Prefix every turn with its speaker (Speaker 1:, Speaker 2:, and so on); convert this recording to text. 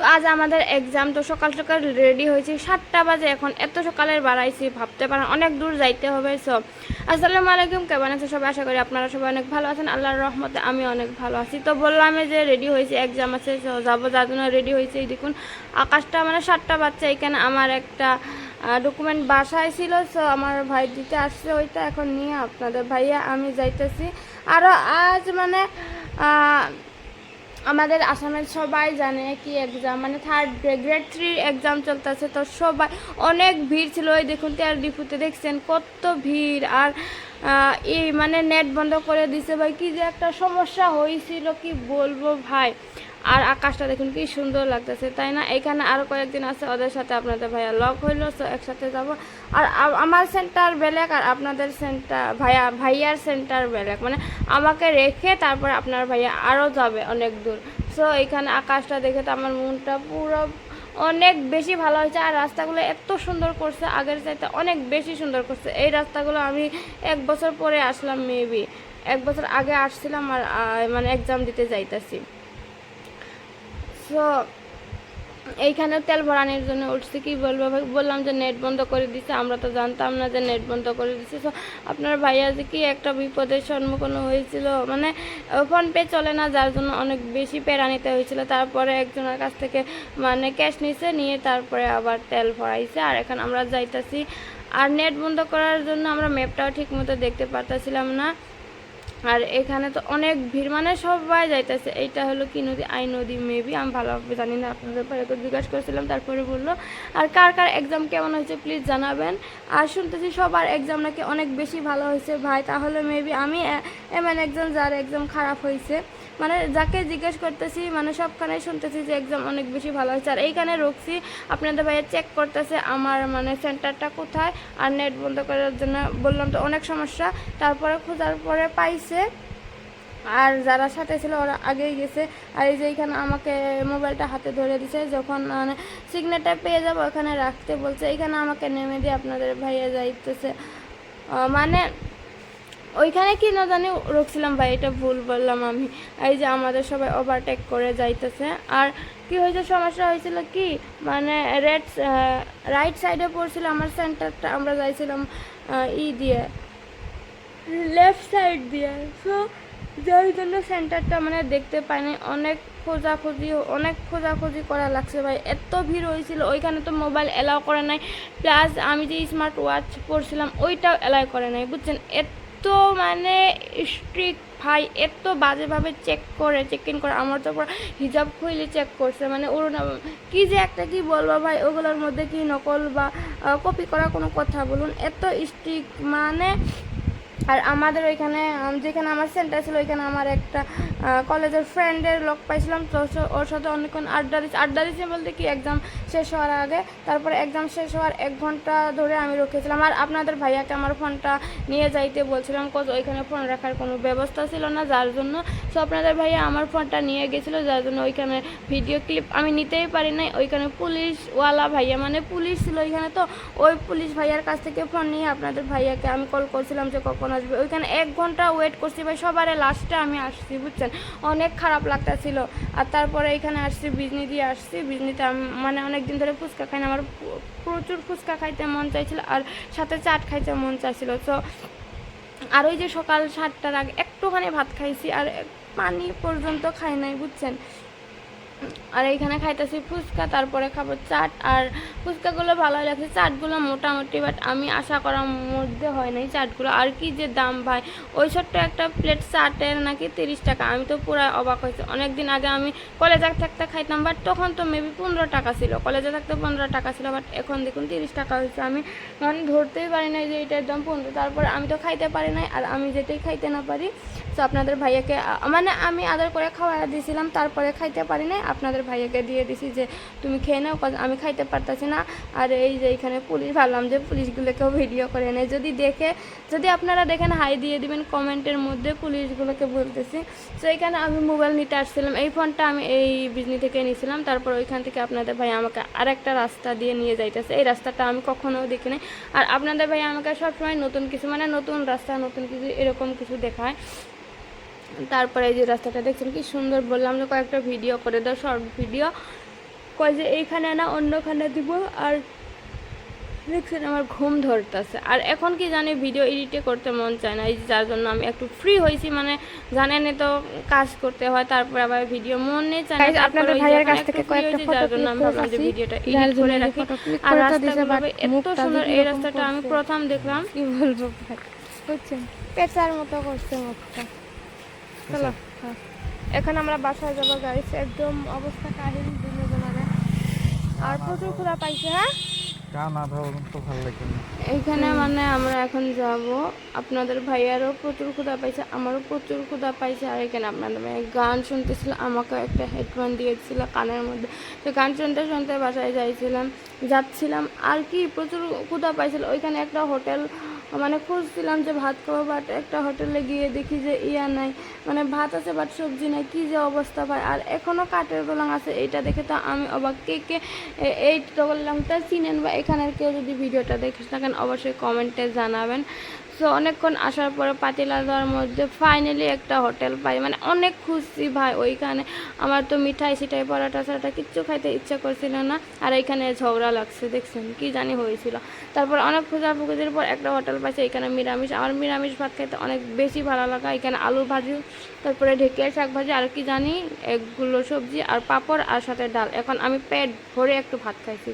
Speaker 1: তো আজ আমাদের এক্সাম তো সকাল সকাল রেডি হয়েছি। সাতটা বাজে এখন, এত সকালের বাড়াইছি, ভাবতে পারেন, অনেক দূর যাইতে হবে সব আসসালামু আলাইকুম, কেমন আছে সবাই? আশা করি আপনারা সবাই অনেক ভালো আছেন। আল্লাহর রহমতে আমি অনেক ভালো আছি। তো বললাম যে রেডি হয়েছি এক্সাম আছে যাব, যার জন্য রেডি হয়েছে। এই দেখুন, আকাশটা মানে সাতটা বাচ্চা এখানে আমার একটা ডকুমেন্ট বাসায় ছিল সো আমার ভাই দিতে আসছে ওইটা এখন নিয়ে আপনাদের ভাইয়া, আমি যাইতেছি। আরও আজ মানে আমাদের আসামের সবাই জানে কি এক্সাম মানে থার্ড গ্রেড থ্রির এক্সাম চলতেছে, তো সবাই অনেক ভিড় ছিল। ওই দেখুন, তেল ডিপুতে দেখছেন কত ভিড়। আর এই মানে নেট বন্ধ করে দিছে। ভাই, কি যে একটা সমস্যা হয়েছিল কি বলব ভাই? আর আকাশটা দেখুন কি সুন্দর লাগতেছে, তাই না? এখানে আরও কয়েকদিন আছে, ওদের সাথে আপনাদের ভাইয়া লক হইল তো একসাথে যাব। আর আমার সেন্টার বেলেগ আর আপনাদের সেন্টার ভাইয়া, ভাইয়ার সেন্টার বেলেগ। মানে আমাকে রেখে তারপর আপনার ভাইয়া আরও যাবে অনেক দূর। সো এখানে আকাশটা দেখে তো আমার মনটা পুরো অনেক বেশি ভালো হয়েছে। আর রাস্তাগুলো এত সুন্দর করছে, আগের চাইতে অনেক বেশি সুন্দর করছে। এই রাস্তাগুলো আমি এক বছর পরে আসলাম মেবি এক বছর আগে আসছিলাম আর মানে এক্সাম দিতে যাইতাছি। সো, এইখানে তেল ভরানোর জন্য উঠছি, কি বলব ভাই? বললাম যে নেট বন্ধ করে দিছে, আমরা তো জানতাম না যে নেট বন্ধ করে দিছে। সো, আপনার ভাইয়া যে কি একটা বিপদের সম্মুখীন হয়েছিল মানে ফোন পে চলে না, যার জন্য অনেক বেশি পেরা নিতে হয়েছিল। তারপরে একজনের কাছ থেকে মানে ক্যাশ নিছে, নিয়ে তারপরে আবার তেল ভরাইছে। আর এখন আমরা যাইতাছি, আর নেট বন্ধ করার জন্য আমরা ম্যাপটাও ঠিক মতো দেখতে পারতেছিলাম না। আর এখানে তো অনেক ভিড় মানে সবাই যাইতেছে। এইটা হলো কি নদী? আই নদী মেবি আমি ভালোভাবে জানি না, আপনাদের ভাইয়াকে জিজ্ঞাসা করেছিলাম, তারপরে বলল। আর কার কার এক্সাম কেমন হয়েছে প্লিজ জানাবেন। আর শুনতেছি সবার এক্সাম নাকি অনেক বেশি ভালো হয়েছে, ভাই। তাহলে মেবি আমি এমন একজন যার এক্সাম খারাপ হয়েছে। মানে যাকে জিজ্ঞেস করতেছি মানে সবখানে শুনতেছি যে এক্সাম অনেক বেশি ভালো হয়েছে। আর এইখানে রুকছি আপনাদের ভাইয়া চেক করতেছে আমার মানে সেন্টারটা কোথায়? আর নেট বন্ধ করার জন্য বললাম তো অনেক সমস্যা। তারপরে খোঁজার পরে পাইছে। আর যারা সাথে ছিল, ওরা আগেই গেছে। আর এই যে এখানে আমাকে মোবাইলটা হাতে ধরে দিছে, যখন মানে সিগনেটটা পেয়ে যাব, ওখানে রাখতে বলছে, এখানে আমাকে নেমে দিয়ে আপনাদের ভাইয়া যাইতেছে মানে ওইখানে কি না জানি রুকছিলাম ভাই, এটা ভুল বললাম আমি। এই যে আমাদের সবাই ওভারটেক করে যাইতেছে। আর কি হয়েছে, সমস্যা হয়েছিল কি মানে রেড রাইট সাইডে পড়ছিল, আমার সেন্টারটা আমরা যাইছিলাম ই দিয়ে। লেফট সাইড দিয়ে। সো যার জন্য সেন্টারটা মানে দেখতে পাইনি। অনেক খোঁজাখুঁজি অনেক খোঁজাখুঁজি করা লাগছে ভাই। এত ভিড় হয়েছিল, ওইখানে তো মোবাইল এলাও করে নাই। প্লাস আমি যে স্মার্ট ওয়াচ পরছিলাম, ওইটাও এলাও করে নাই, বুঝছেন? এত মানে স্ট্রিক্ট ভাই, এত বাজেভাবে চেক করে চেক ইন করে। আমার তো হিজাব খুলে চেক করছে মানে ওর কি যে একটা কি বলব ভাই, ওগুলোর মধ্যে কি নকল বা কপি করা কোনো কথা বলুন? এত স্ট্রিক্ট মানে আর আমাদের ওইখানে যেখানে আমার সেন্টার ছিল, ওইখানে আমার একটা কলেজের ফ্রেন্ডের লোক পাইছিলাম। তো ওর সাথে অনেকক্ষণ আড্ডা দিচ্ছি আড্ডা দিচ্ছি বলতে কি এক্সাম শেষ হওয়ার আগে। তারপরে এক্সাম শেষ হওয়ার এক ঘণ্টা ধরে আমি রেখেছিলাম। আর আপনাদের ভাইয়াকে আমার ফোনটা নিয়ে যাইতে বলছিলাম কোচ ওইখানে ফোন রাখার কোনো ব্যবস্থা ছিল না, যার জন্য সো আপনাদের ভাইয়া আমার ফোনটা নিয়ে গেছিল, যার জন্য ওইখানে ভিডিও ক্লিপ আমি নিতেই পারি নাই। ওইখানে পুলিশওয়ালা ভাইয়া মানে পুলিশ ছিল ওইখানে তো, ওই পুলিশ ভাইয়ার কাছ থেকে ফোন নিয়ে আপনাদের ভাইয়াকে আমি কল করছিলাম যে কখন আসবে। ওইখানে এক ঘণ্টা ওয়েট করছি ভাই, সবারে লাস্টে আমি আসছি, বুঝছেন? অনেক খারাপ লাগতাছিল। আর তারপরে এখানে আসছি, বিজনি দিয়ে আসছি। বিজনিতে মানে অনেক দিন ধরে ফুচকা খাই না, আমার প্রচুর ফুচকা খাইতে মন চাইছিল, আর সাথে চাট খাইতে মন চাইছিল। তো আর ওই যে সকাল সাতটার আগে একটুখানি ভাত খাইছি আর পানি পর্যন্ত খাই নাই, বুঝছেন? আর এইখানে খাইতেছি ফুচকা, তারপরে খাব চাট। আর ফুচকাগুলো ভালোই লাগছে, চাটগুলো মোটামুটি বাট আমি আশা করার মধ্যে হয় নাই চাটগুলো। আর কি যে দাম ভাই, ওই ছোট্ট একটা প্লেট চাটের নাকি তিরিশ টাকা। আমি তো পুরো অবাক হয়েছি। অনেক দিন আগে আমি কলেজে থাকতে খাইতাম বাট তখন তো মেবি পনেরো টাকা ছিল। কলেজে থাকতে পনেরো টাকা ছিল বাট এখন দেখুন তিরিশ টাকা হয়েছে। আমি মানে ধরতেই পারি নাই যে এটার দাম পনেরো, তারপর আমি তো খাইতে পারি নাই, আর আমি যেটাই খাইতে না পারি। তো আপনাদের ভাইয়াকে মানে আমি আদর করে খাওয়া দিয়েছিলাম তারপরে খাইতে পারি নাই। আপনাদের ভাইয়াকে দিয়ে দিছি যে, তুমি খেয়ে নাও আমি খাইতে পারতাছি না। আর এই যে এখানে পুলিশ, ভাবলাম যে পুলিশগুলোকেও ভিডিও করে নেয় যদি দেখে, যদি আপনারা দেখেন হাই দিয়ে দিবেন, কমেন্টের মধ্যে পুলিশগুলোকে বলতেছি। তো এখানে আমি মোবাইল নিতে আসছিলাম। এই ফোনটা আমি এই বিজনি থেকে নিয়েছিলাম তারপর ওইখান থেকে আপনাদের ভাই আমাকে আরেকটা রাস্তা দিয়ে নিয়ে যাইতেছে। এই রাস্তাটা আমি কখনো দেখি নাই আর আপনাদের ভাই আমাকে সবসময় নতুন কিছু মানে নতুন রাস্তা, নতুন কিছু, এরকম কিছু দেখায়। তারপরে এই যে রাস্তাটা দেখছেন কি সুন্দর বললাম যে কয়েকটা ভিডিও করে দাও শর্ট ভিডিও কয় যে এইখানে না অন্যখানে দিব আর দেখছেন আমার ঘুম ধরতেছে। আর এখন কি জানি ভিডিও এডিটে করতে মন চায় না এই যে যার জন্য আমি একটু ফ্রি হয়েছি মানে জানেনই তো কাজ করতে হয় তারপরে আবার ভিডিও মন নেই চায় না।
Speaker 2: আপনাদের ভাইয়ের কাছ থেকে কয়েকটা photo
Speaker 1: যার জন্য আমি যে ভিডিওটা এডিট করে রাখি। আর রাস্তাগুলো এত সুন্দর এই রাস্তাটা আমি প্রথম দেখলাম
Speaker 2: কি বলব ভাই? বুঝছেন? পেঁচার মতো করছে মুখটা। চলো হ্যাঁ। এখন আমরা বাসায় যাব গাইস একদম অবস্থা কাহিল দুজনের আর প্রচুর ক্ষুধা পাইছে হ্যাঁ?
Speaker 3: চা না খাওয়া তো ভালো লাগে না।
Speaker 1: এইখানে মানে আমরা এখন যাব। আপনাদের ভাইয়ারও প্রচুর ক্ষুধা পাইছে আমারও প্রচুর ক্ষুধা পাইছে। আর এখানে আপনাদের ভাই গান শুনতেছিল আমাকে একটা হেডফোন দিয়েছিল কানের মধ্যে। তো গান শুনতে শুনতে বাসায় যাইছিলাম যাচ্ছিলাম। আর কি প্রচুর ক্ষুধা পাইছিল ওইখানে একটা হোটেল মানে খুঁজছিলাম যে ভাত খাব বাট একটা হোটেলে গিয়ে দেখি যে ইয়া নাই। মানে ভাত আছে বাট সবজি নাই, কি যে অবস্থা ভাই? আর এখনও কাঠের গোলাম আছে এটা দেখে তো আমি অবাক। কে কে? এই গোলামটা চিনেন বা এখানের কেউ যদি ভিডিওটা দেখে থাকেন, অবশ্যই কমেন্টে জানাবেন। সো অনেকক্ষণ আসার পরে পাতিলাদার মধ্যে ফাইনালি একটা হোটেল পাই। মানে অনেক খুশি ভাই, ওইখানে আমার তো মিঠাই সিঠাই পরাটা সারাটা কিচ্ছু খাইতে ইচ্ছা করছিল না। আর এইখানে ঝগড়া লাগছে, দেখছেন কি জানি হয়েছিল। তারপর অনেক খোঁজা ফুকুজির পর একটা হোটেল পাইছে, এখানে নিরামিষ। আমার নিরামিষ ভাত খাইতে অনেক বেশি ভালো লাগা। এখানে আলু ভাজি, তারপরে ঢেকে শাক ভাজি, আর কি জানি, এগুলো সবজি আর পাঁপড় আর সাথে ডাল। এখন আমি পেট ভরে একটু ভাত খাইছি।